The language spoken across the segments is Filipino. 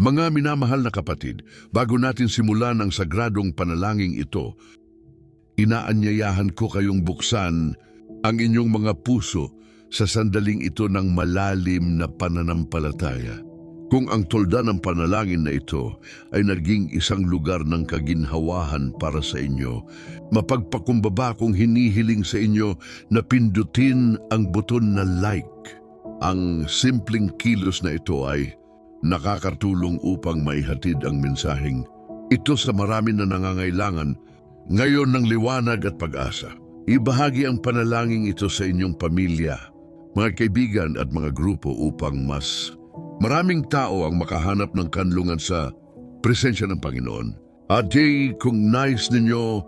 Mga minamahal na kapatid, bago natin simulan ang sagradong panalangin ito, inaanyayahan ko kayong buksan ang inyong mga puso sa sandaling ito ng malalim na pananampalataya. Kung ang tolda ng panalangin na ito ay naging isang lugar ng kaginhawahan para sa inyo, mapagpakumbaba kong hinihiling sa inyo na pindutin ang buton na like. Ang simpleng kilos na ito ay nakakatulong upang maihatid ang mensaheng ito sa marami na nangangailangan ngayon ng liwanag at pag-asa. Ibahagi ang panalangin ito sa inyong pamilya, mga kaibigan at mga grupo upang mas maraming tao ang makahanap ng kanlungan sa presensya ng Panginoon. At di kung nais ninyo,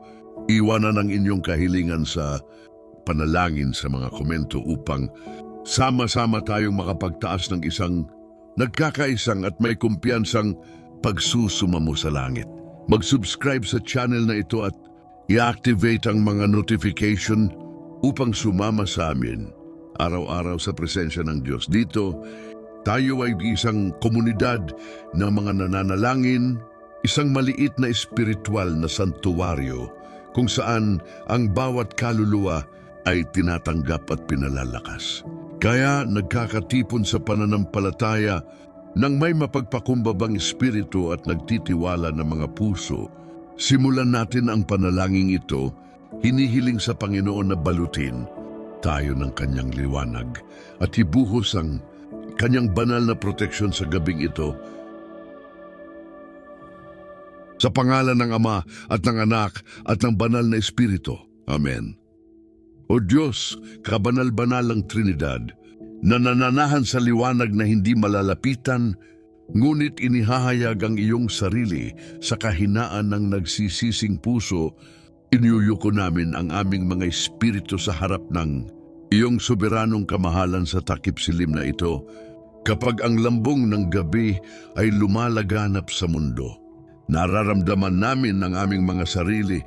iwanan ang inyong kahilingan sa panalangin sa mga komento upang sama-sama tayong makapagtaas ng isang nagkakaisang at may kumpiyansang pagsusumamo sa langit. Mag-subscribe sa channel na ito at i-activate ang mga notification upang sumama sa amin araw-araw sa presensya ng Diyos. Dito, tayo ay isang komunidad ng mga nananalangin, isang maliit na espiritual na santuwaryo kung saan ang bawat kaluluwa ay tinatanggap at pinalalakas. Kaya nagkakatipon sa pananampalataya ng may mapagpakumbabang espiritu at nagtitiwala ng mga puso. Simulan natin ang panalangin ito, hinihiling sa Panginoon na balutin tayo ng kanyang liwanag at ibuhos ang kanyang banal na proteksyon sa gabing ito. Sa pangalan ng Ama at ng Anak at ng Banal na Espiritu. Amen. O Diyos, kabanal-banalang Trinidad, na nananahan sa liwanag na hindi malalapitan, ngunit inihahayag ang iyong sarili sa kahinaan ng nagsisising puso, inuyuko namin ang aming mga espiritu sa harap ng iyong soberanong kamahalan sa takip silim na ito, kapag ang lambong ng gabi ay lumalaganap sa mundo. Nararamdaman namin ang aming mga sarili,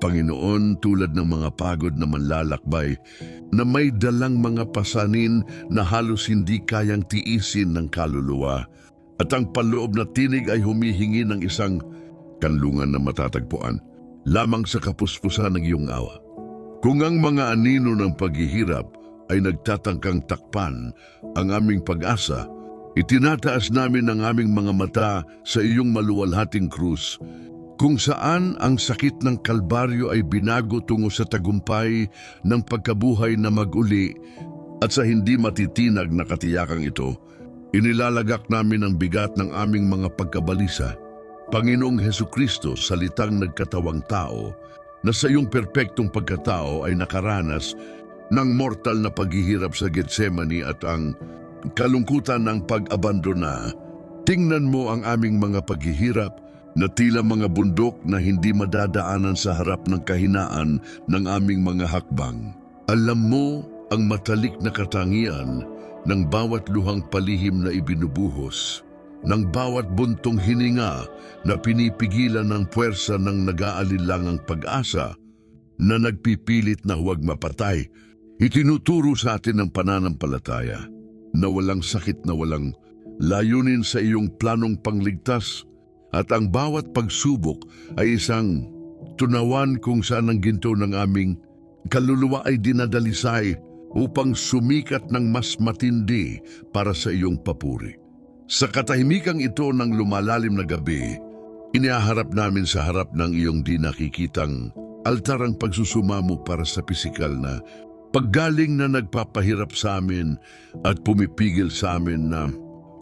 Panginoon, tulad ng mga pagod na manlalakbay na may dalang mga pasanin na halos hindi kayang tiisin ng kaluluwa at ang paloob na tinig ay humihingi ng isang kanlungan na matatagpuan lamang sa kapuspusan ng iyong awa. Kung ang mga anino ng paghihirap ay nagtatangkang takpan ang aming pag-asa, itinataas namin ang aming mga mata sa iyong maluwalhating krus kung saan ang sakit ng kalbaryo ay binago tungo sa tagumpay ng pagkabuhay na maguli at sa hindi matitinag na katiyakang ito, inilalagak namin ang bigat ng aming mga pagkabalisa. Panginoong Heso Kristo, salitang nagkatawang tao, na sa iyong perpektong pagkatao ay nakaranas ng mortal na paghihirap sa Getsemani at ang kalungkutan ng pag-abandona, tingnan mo ang aming mga paghihirap na tila mga bundok na hindi madadaanan sa harap ng kahinaan ng aming mga hakbang. Alam mo ang matalik na katangian ng bawat luhang palihim na ibinubuhos, ng bawat buntong hininga na pinipigilan ng puwersa ng nag-aalilangang pag-asa na nagpipilit na huwag mapatay. Itinuturo sa atin ng pananampalataya na walang sakit na walang layunin sa iyong planong pangligtas at ang bawat pagsubok ay isang tunawan kung saan ang ginto ng aming kaluluwa ay dinadalisay upang sumikat ng mas matindi para sa iyong papuri. Sa katahimikang ito ng lumalalim na gabi, inihaharap namin sa harap ng iyong di nakikitang altar ang pagsusumamo para sa pisikal na paggaling na nagpapahirap sa amin at pumipigil sa amin na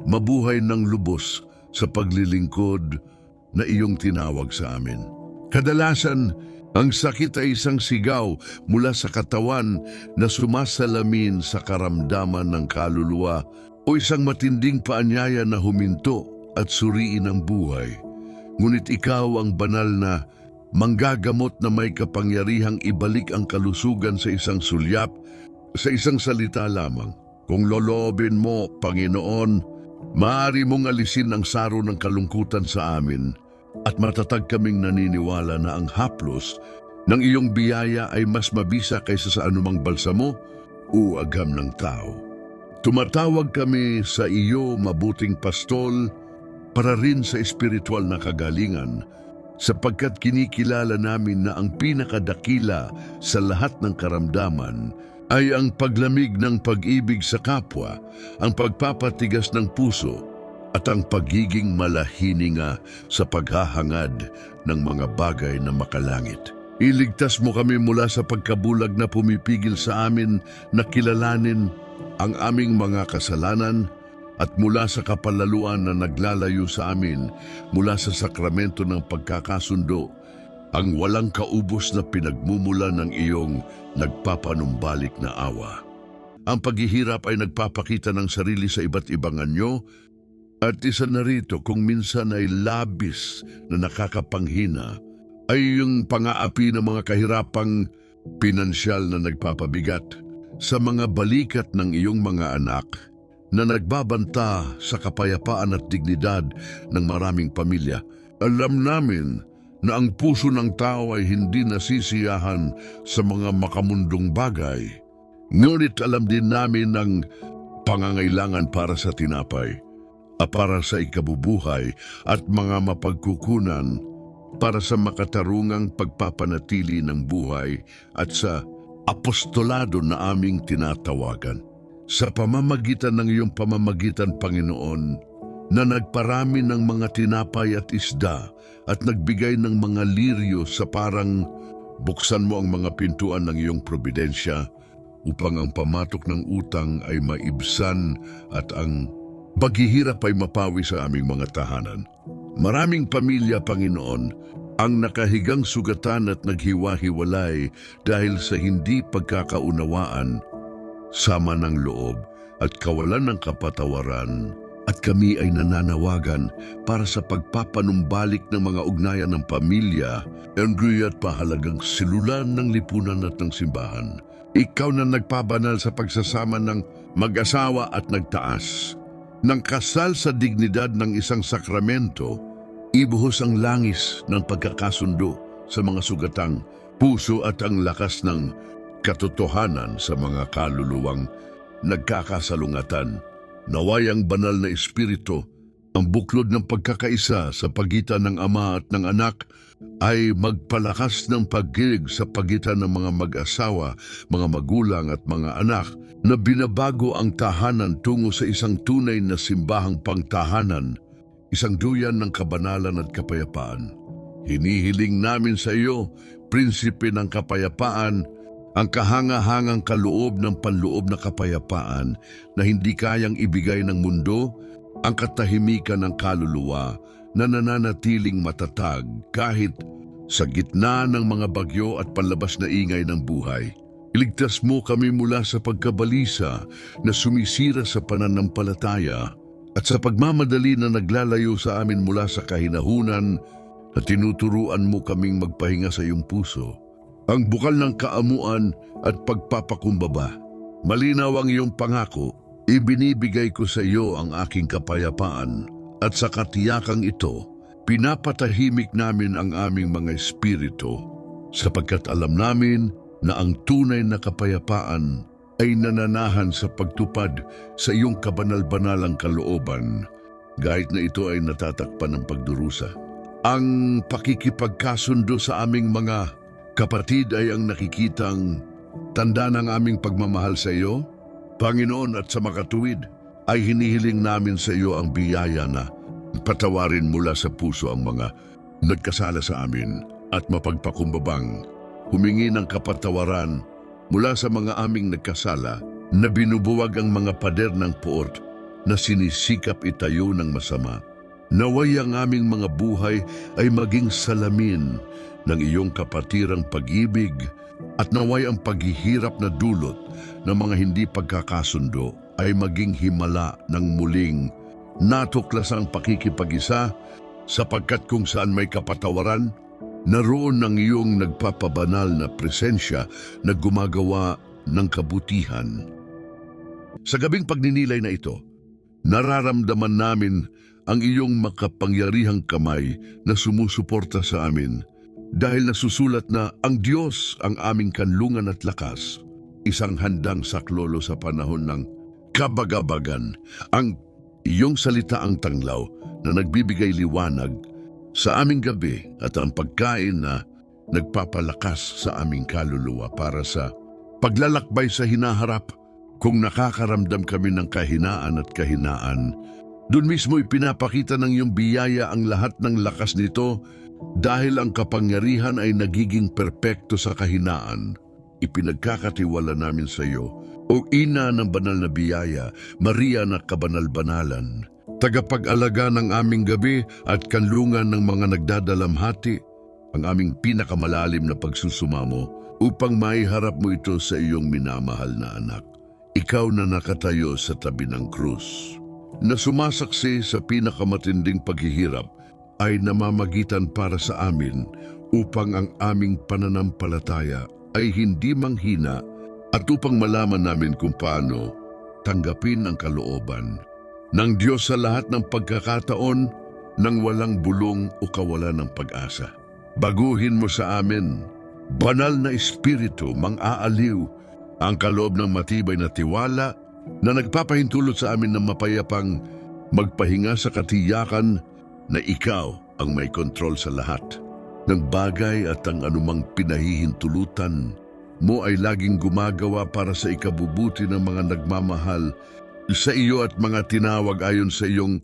mabuhay ng lubos sa paglilingkod na iyong tinawag sa amin. Kadalasan, ang sakit ay isang sigaw mula sa katawan na sumasalamin sa karamdaman ng kaluluwa o isang matinding paanyaya na huminto at suriin ang buhay. Ngunit ikaw ang banal na manggagamot na may kapangyarihang ibalik ang kalusugan sa isang sulyap, sa isang salita lamang. Kung lolobin mo, Panginoon, maaari mong alisin ang saro ng kalungkutan sa amin at matatag kaming naniniwala na ang haplos ng iyong biyaya ay mas mabisa kaysa sa anumang balsamo o agam ng tao. Tumatawag kami sa iyo, mabuting pastol, para rin sa espiritual na kagalingan sapagkat kinikilala namin na ang pinakadakila sa lahat ng karamdaman ay ang paglamig ng pag-ibig sa kapwa, ang pagpapatigas ng puso, at ang pagiging malahininga sa paghahangad ng mga bagay na makalangit. Iligtas mo kami mula sa pagkabulag na pumipigil sa amin na kilalanin ang aming mga kasalanan at mula sa kapalaluan na naglalayo sa amin mula sa sakramento ng pagkakasundo ang walang kaubos na pinagmumula ng iyong nagpapanumbalik na awa. Ang paghihirap ay nagpapakita ng sarili sa iba't ibang anyo at isa na rito kung minsan ay labis na nakakapanghina ay yung pangaapi ng mga kahirapang pinansyal na nagpapabigat sa mga balikat ng iyong mga anak na nagbabanta sa kapayapaan at dignidad ng maraming pamilya. Alam namin na ang puso ng tao ay hindi nasisiyahan sa mga makamundong bagay. Ngunit alam din namin ng pangangailangan para sa tinapay, a para sa ikabubuhay at mga mapagkukunan para sa makatarungang pagpapanatili ng buhay at sa apostolado na aming tinatawagan. Sa pamamagitan ng iyong pamamagitan, Panginoon, na nagparami ng mga tinapay at isda at nagbigay ng mga liryo sa parang buksan mo ang mga pintuan ng iyong probidensya upang ang pamatok ng utang ay maibsan at ang paghihirap ay mapawi sa aming mga tahanan. Maraming pamilya, Panginoon, ang nakahigang sugatan at naghiwa-hiwalay dahil sa hindi pagkakaunawaan, sama ng loob at kawalan ng kapatawaran at kami ay nananawagan para sa pagpapanumbalik ng mga ugnayan ng pamilya, angry at pahalagang silulan ng lipunan at ng simbahan. Ikaw na nagpabanal sa pagsasama ng mag-asawa at nagtaas. Nang kasal sa dignidad ng isang sakramento, ibuhos ang langis ng pagkakasundo sa mga sugatang puso at ang lakas ng katotohanan sa mga kaluluwang nagkakasalungatan. Naway ang banal na espiritu, ang buklod ng pagkakaisa sa pagitan ng ama at ng anak ay magpalakas ng pagkilig sa pagitan ng mga mag-asawa, mga magulang at mga anak na binabago ang tahanan tungo sa isang tunay na simbahang pangtahanan, isang duyan ng kabanalan at kapayapaan. Hinihiling namin sa iyo, prinsipe ng kapayapaan, ang kahanga-hangang kaloob ng panloob na kapayapaan na hindi kayang ibigay ng mundo, ang katahimikan ng kaluluwa na nananatiling matatag kahit sa gitna ng mga bagyo at panlabas na ingay ng buhay. Iligtas mo kami mula sa pagkabalisa na sumisira sa pananampalataya at sa pagmamadali na naglalayo sa amin mula sa kahinahunan na tinuturuan mo kaming magpahinga sa iyong puso ang bukal ng kaamuan at pagpapakumbaba. Malinaw ang iyong pangako, ibinibigay ko sa iyo ang aking kapayapaan at sa katiyakang ito, pinapatahimik namin ang aming mga espiritu sapagkat alam namin na ang tunay na kapayapaan ay nananahan sa pagtupad sa iyong kabanal-banalang kalooban, kahit na ito ay natatakpan ng pagdurusa. Ang pakikipagkasundo sa aming mga Kapatid ay ang nakikitang tanda ng aming pagmamahal sa iyo. Panginoon at sa makatuwid ay hinihiling namin sa iyo ang biyaya na patawarin mula sa puso ang mga nagkasala sa amin at mapagpakumbabang humingi ng kapatawaran mula sa mga aming nagkasala na binubuwag ang mga pader ng poot na sinisikap itayo ng masama. Naway ang aming mga buhay ay maging salamin ng iyong kapatirang pag-ibig at naway ang paghihirap na dulot ng mga hindi pagkakasundo ay maging himala ng muling natuklasang pakikipag-isa sapagkat kung saan may kapatawaran, naroon ng iyong nagpapabanal na presensya na gumagawa ng kabutihan. Sa gabing pagninilay na ito, nararamdaman namin ang iyong makapangyarihang kamay na sumusuporta sa amin dahil nasusulat na ang Diyos ang aming kanlungan at lakas, isang handang saklolo sa panahon ng kabagabagan, ang iyong salita ang tanglaw na nagbibigay liwanag sa aming gabi at ang pagkain na nagpapalakas sa aming kaluluwa para sa paglalakbay sa hinaharap. Kung nakakaramdam kami ng kahinaan at kahinaan, doon mismo ipinapakita ng iyong biyaya ang lahat ng lakas nito dahil ang kapangyarihan ay nagiging perpekto sa kahinaan. Ipinagkakatiwala namin sa iyo, o ina ng banal na biyaya, Maria na kabanal-banalan, tagapag-alaga ng aming gabi at kanlungan ng mga nagdadalamhati, ang aming pinakamalalim na pagsusumamo upang maiharap mo ito sa iyong minamahal na anak. Ikaw na nakatayo sa tabi ng krus, na sumasaksi sa pinakamatinding paghihirap ay namamagitan para sa amin upang ang aming pananampalataya ay hindi manghina at upang malaman namin kung paano tanggapin ang kalooban ng Diyos sa lahat ng pagkakataon nang walang bulong o kawalan ng pag-asa. Baguhin mo sa amin, banal na espiritu, mang-aaliw, ang kaloob ng matibay na tiwala na nagpapahintulot sa amin ng mapayapang magpahinga sa katiyakan na ikaw ang may kontrol sa lahat ng bagay at ang anumang pinahihintulutan mo ay laging gumagawa para sa ikabubuti ng mga nagmamahal sa iyo at mga tinawag ayon sa iyong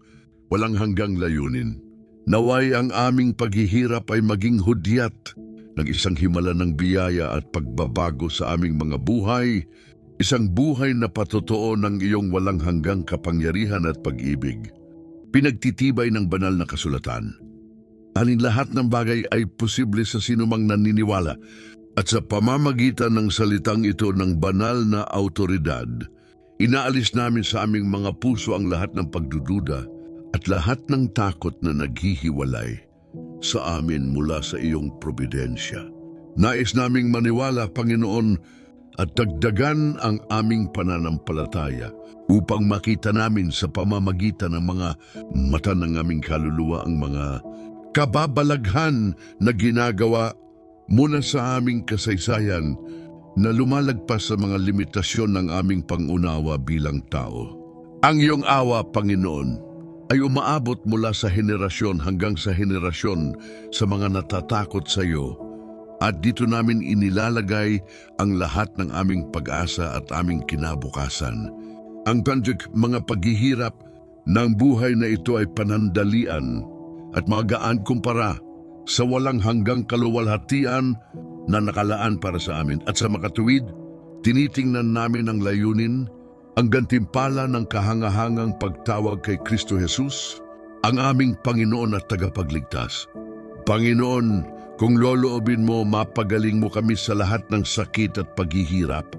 walang hanggang layunin. Naway ang aming paghihirap ay maging hudyat ng isang himala ng biyaya at pagbabago sa aming mga buhay, isang buhay na patotoo ng iyong walang hanggang kapangyarihan at pag-ibig. Pinagtitibay ng banal na kasulatan. Anin lahat ng bagay ay posible sa sinumang naniniwala at sa pamamagitan ng salitang ito ng banal na autoridad, inaalis namin sa aming mga puso ang lahat ng pagdududa at lahat ng takot na naghihiwalay sa amin mula sa iyong probidensya. Nais naming maniwala, Panginoon, at dagdagan ang aming pananampalataya upang makita namin sa pamamagitan ng mga mata ng aming kaluluwa ang mga kababalaghan na ginagawa muna sa aming kasaysayan na lumalagpas sa mga limitasyon ng aming pangunawa bilang tao. Ang iyong awa, Panginoon, ay umaabot mula sa henerasyon hanggang sa henerasyon sa mga natatakot sa iyo at dito namin inilalagay ang lahat ng aming pag-asa at aming kinabukasan. Ang tanjik mga paghihirap ng buhay na ito ay panandalian at magaan kumpara sa walang hanggang kaluwalhatian na nakalaan para sa amin. At sa makatuwid, tinitingnan namin ang layunin, ang gantimpala ng kahangahangang pagtawag kay Kristo Jesus, ang aming Panginoon at tagapagligtas. Panginoon, kung loloobin mo, mapagaling mo kami sa lahat ng sakit at paghihirap.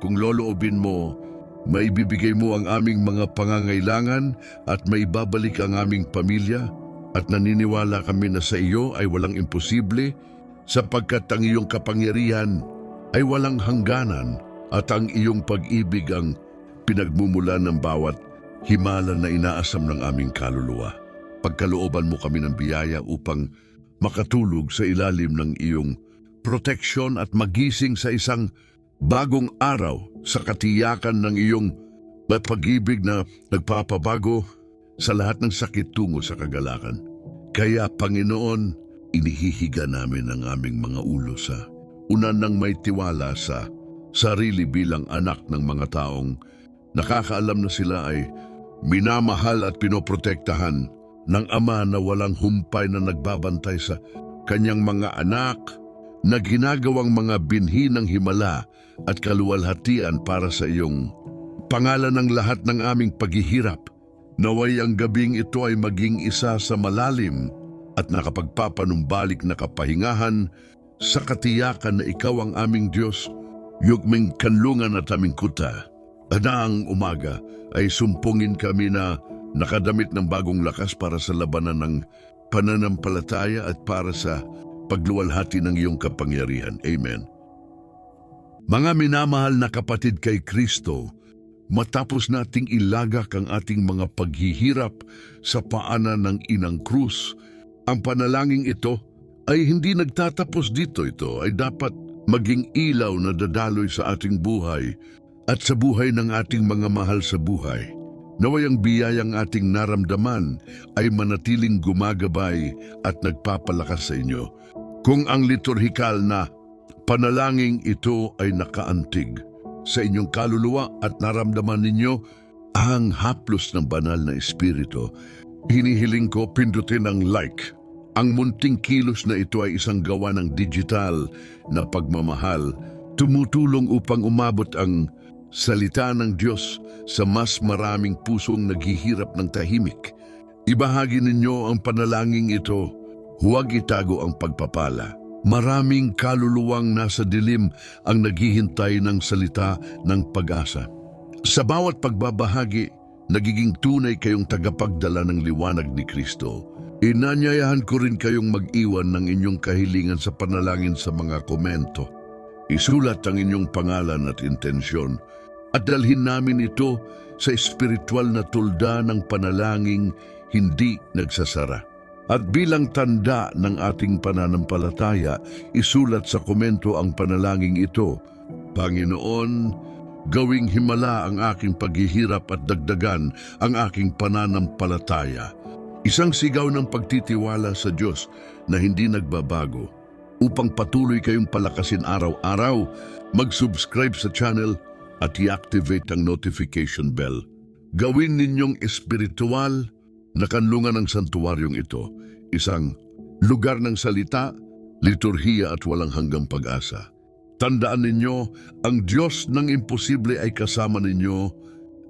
Kung loloobin mo, maibibigay mo ang aming mga pangangailangan at maibabalik ang aming pamilya at naniniwala kami na sa iyo ay walang imposible sapagkat ang iyong kapangyarihan ay walang hangganan at ang iyong pag-ibig ang pinagmumula ng bawat himala na inaasam ng aming kaluluwa. Pagkalooban mo kami ng biyaya upang makatulog sa ilalim ng iyong proteksyon at magising sa isang bagong araw sa katiyakan ng iyong pag-ibig na nagpapabago sa lahat ng sakit tungo sa kagalakan. Kaya, Panginoon, inihihiga namin ang aming mga ulo sa unan ng may tiwala sa sarili bilang anak ng mga taong nakakaalam na sila ay minamahal at pinoprotektahan ng ama na walang humpay na nagbabantay sa kanyang mga anak na ginagawang mga binhi ng himala at kaluwalhatian para sa iyong pangalan ng lahat ng aming paghihirap. Naway ang gabing ito ay maging isa sa malalim at nakapagpapanumbalik na kapahingahan sa katiyakan na ikaw ang aming Diyos, yugming kanlungan at aming kuta. Na ang umaga ay sumpungin kami na nakadamit ng bagong lakas para sa labanan ng pananampalataya at para sa pagluwalhati ng iyong kapangyarihan. Amen. Mga minamahal na kapatid kay Kristo, matapos nating ilagak ang ating mga paghihirap sa paanan ng inang krus, ang panalangin ito ay hindi nagtatapos dito ito ay dapat maging ilaw na dadaloy sa ating buhay at sa buhay ng ating mga mahal sa buhay. Naway ang biyayang ating naramdaman ay manatiling gumagabay at nagpapalakas sa inyo. Kung ang liturhikal na panalangin ito ay nakaantig sa inyong kaluluwa at naramdaman ninyo ang haplos ng banal na espiritu, hinihiling ko pindutin ang like. Ang munting kilos na ito ay isang gawa ng digital na pagmamahal, tumutulong upang umabot ang salita ng Diyos sa mas maraming pusong naghihirap ng tahimik. Ibahagi ninyo ang panalangin ito, huwag itago ang pagpapala. Maraming kaluluwang nasa dilim ang naghihintay ng salita ng pag-asa. Sa bawat pagbabahagi, nagiging tunay kayong tagapagdala ng liwanag ni Kristo. Inanyayahan ko rin kayong mag-iwan ng inyong kahilingan sa panalangin sa mga komento. Isulat ang inyong pangalan at intensyon at dalhin namin ito sa espiritual na tulda ng panalangin hindi nagsasara. At bilang tanda ng ating pananampalataya, isulat sa komento ang panalangin ito. Panginoon, gawing himala ang aking paghihirap at dagdagan ang aking pananampalataya. Isang sigaw ng pagtitiwala sa Diyos na hindi nagbabago. Upang patuloy kayong palakasin araw-araw, mag-subscribe sa channel at i-activate ang notification bell. Gawin ninyong espiritual na kanlungan ng santuaryong ito, isang lugar ng salita, liturhiya at walang hanggang pag-asa. Tandaan ninyo, ang Diyos ng imposible ay kasama ninyo.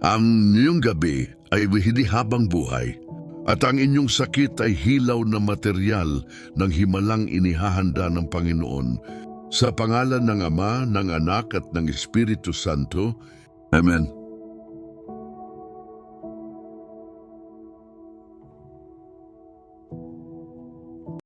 Ang inyong gabi ay hindi habang buhay. At ang inyong sakit ay hilaw na material ng himalang inihahanda ng Panginoon. Sa pangalan ng Ama, ng Anak at ng Espiritu Santo. Amen.